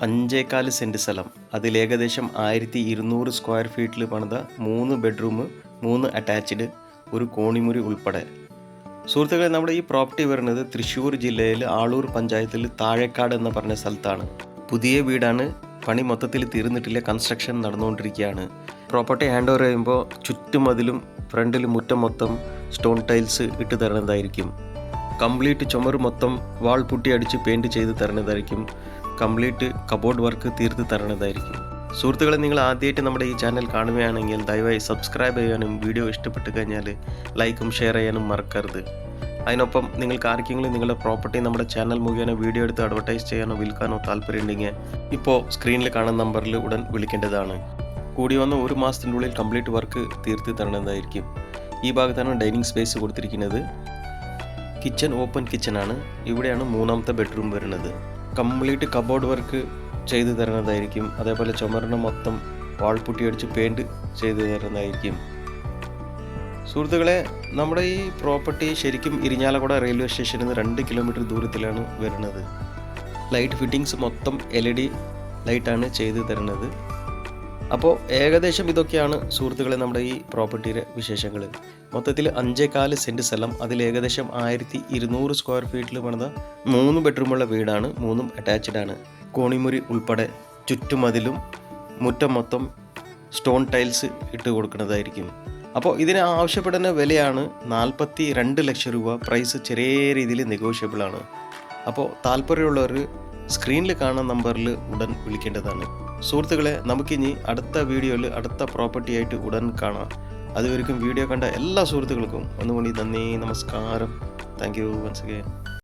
അഞ്ചേകാൽ saint സ്ഥലം. അതിൽ ഏകദേശം ആയിരത്തി ഇരുന്നൂറ് സ്ക്വയർ ഫീറ്റിൽ പണിത മൂന്ന് ബെഡ്റൂം മൂന്ന് അറ്റാച്ച്ഡ് ഒരു കോണിമുറി ഉൾപ്പെടെ. സുഹൃത്തുക്കളെ നമ്മുടെ ഈ പ്രോപ്പർട്ടി വരുന്നത് തൃശ്ശൂർ ജില്ലയിൽ ആളൂർ പഞ്ചായത്തിൽ താഴേക്കാട് എന്ന് പറഞ്ഞ സ്ഥലത്താണ്. പുതിയ വീടാണ് പണി മൊത്തത്തിൽ തീർന്നിട്ടില്ല കൺസ്ട്രക്ഷൻ നടന്നുകൊണ്ടിരിക്കുകയാണ്. പ്രോപ്പർട്ടി ഹാൻഡ് ഓവർ ചെയ്യുമ്പോൾ ചുറ്റുമതിലും ഫ്രണ്ടിൽ മുറ്റം മൊത്തം സ്റ്റോൺ ടൈൽസ് ഇട്ട് തരുന്നതായിരിക്കും. കംപ്ലീറ്റ് ചുമര് മൊത്തം വാൾ പുട്ടി അടിച്ച് പെയിന്റ് ചെയ്ത് തരണതായിരിക്കും. കംപ്ലീറ്റ് കബോർഡ് വർക്ക് തീർത്ത് തരണതായിരിക്കും. സുഹൃത്തുക്കളെ നിങ്ങൾ ആദ്യമായിട്ട് നമ്മുടെ ഈ ചാനൽ കാണുകയാണെങ്കിൽ ദയവായി സബ്സ്ക്രൈബ് ചെയ്യാനും വീഡിയോ ഇഷ്ടപ്പെട്ട് കഴിഞ്ഞാൽ ലൈക്കും ഷെയർ ചെയ്യാനും മറക്കരുത്. അതിനൊപ്പം നിങ്ങൾക്ക് ആർക്കെങ്കിലും നിങ്ങളുടെ പ്രോപ്പർട്ടി നമ്മുടെ ചാനൽ മുഖേന വീഡിയോ എടുത്ത് അഡ്വർടൈസ് ചെയ്യാനോ വിൽക്കാനോ താല്പര്യമുണ്ടെങ്കിൽ ഇപ്പോൾ സ്ക്രീനിൽ കാണുന്ന നമ്പറിൽ ഉടൻ വിളിക്കേണ്ടതാണ്. കൂടി വന്ന ഒരു മാസത്തിന്റെ ഉള്ളിൽ കംപ്ലീറ്റ് വർക്ക് തീർത്ത് തരണതായിരിക്കും. ഈ ഭാഗത്താണ് ഡൈനിങ് സ്പേസ് കൊടുത്തിരിക്കുന്നത്. കിച്ചൺ ഓപ്പൺ കിച്ചണാണ് ഇവിടെയാണ് മൂന്നാമത്തെ ബെഡ്റൂം വരുന്നത്. കംപ്ലീറ്റ് കബോർഡ് വർക്ക് ചെയ്തു തരുന്നതായിരിക്കും. അതേപോലെ ചുമരിന് മൊത്തം വാൾ പുട്ടി അടിച്ച് പെയിന്റ് ചെയ്തു തരുന്നതായിരിക്കും. സുഹൃത്തുക്കളെ നമ്മുടെ ഈ പ്രോപ്പർട്ടി ശരിക്കും ഇരിഞ്ഞാലക്കുട റെയിൽവേ സ്റ്റേഷനിൽ നിന്ന് രണ്ട് കിലോമീറ്റർ ദൂരത്തിലാണ് വരുന്നത്. ലൈറ്റ് ഫിറ്റിങ്സ് മൊത്തം എൽ ഇ ഡി ലൈറ്റാണ് ചെയ്തു തരുന്നത്. അപ്പോൾ ഏകദേശം ഇതൊക്കെയാണ് സുഹൃത്തുക്കളെ നമ്മുടെ ഈ പ്രോപ്പർട്ടിയുടെ വിശേഷങ്ങൾ മൊത്തത്തിൽ അഞ്ചേകാൽ സെന്റ് സ്ഥലം അതിൽ ഏകദേശം ആയിരത്തി ഇരുന്നൂറ് സ്ക്വയർ ഫീറ്റിൽ പണിത മൂന്ന് ബെഡ്റൂമുള്ള വീടാണ് മൂന്നും അറ്റാച്ച്ഡ് ആണ്. കോണിമുറി ഉൾപ്പെടെ ചുറ്റുമതിലും മുറ്റം മൊത്തം സ്റ്റോൺ ടൈൽസ് ഇട്ട് കൊടുക്കുന്നതായിരിക്കും. അപ്പോൾ ഇതിന് ആവശ്യപ്പെടുന്ന വിലയാണ് നാൽപ്പത്തി രണ്ട് ലക്ഷം രൂപ. പ്രൈസ് ചെറിയ രീതിയിൽ നെഗോഷ്യബിൾ ആണ്. അപ്പോൾ താല്പര്യമുള്ളവർ സ്ക്രീനിൽ കാണുന്ന നമ്പറിൽ ഉടൻ വിളിക്കേണ്ടതാണ്. സുഹൃത്തുക്കളെ നമുക്കിനി അടുത്ത വീഡിയോയിൽ അടുത്ത പ്രോപ്പർട്ടി ആയിട്ട് ഉടൻ കാണാം. അതുവരെയും വീഡിയോ കണ്ട എല്ലാ സുഹൃത്തുക്കൾക്കും ഒന്നുകൂടി നന്ദി നമസ്കാരം. Thank you once again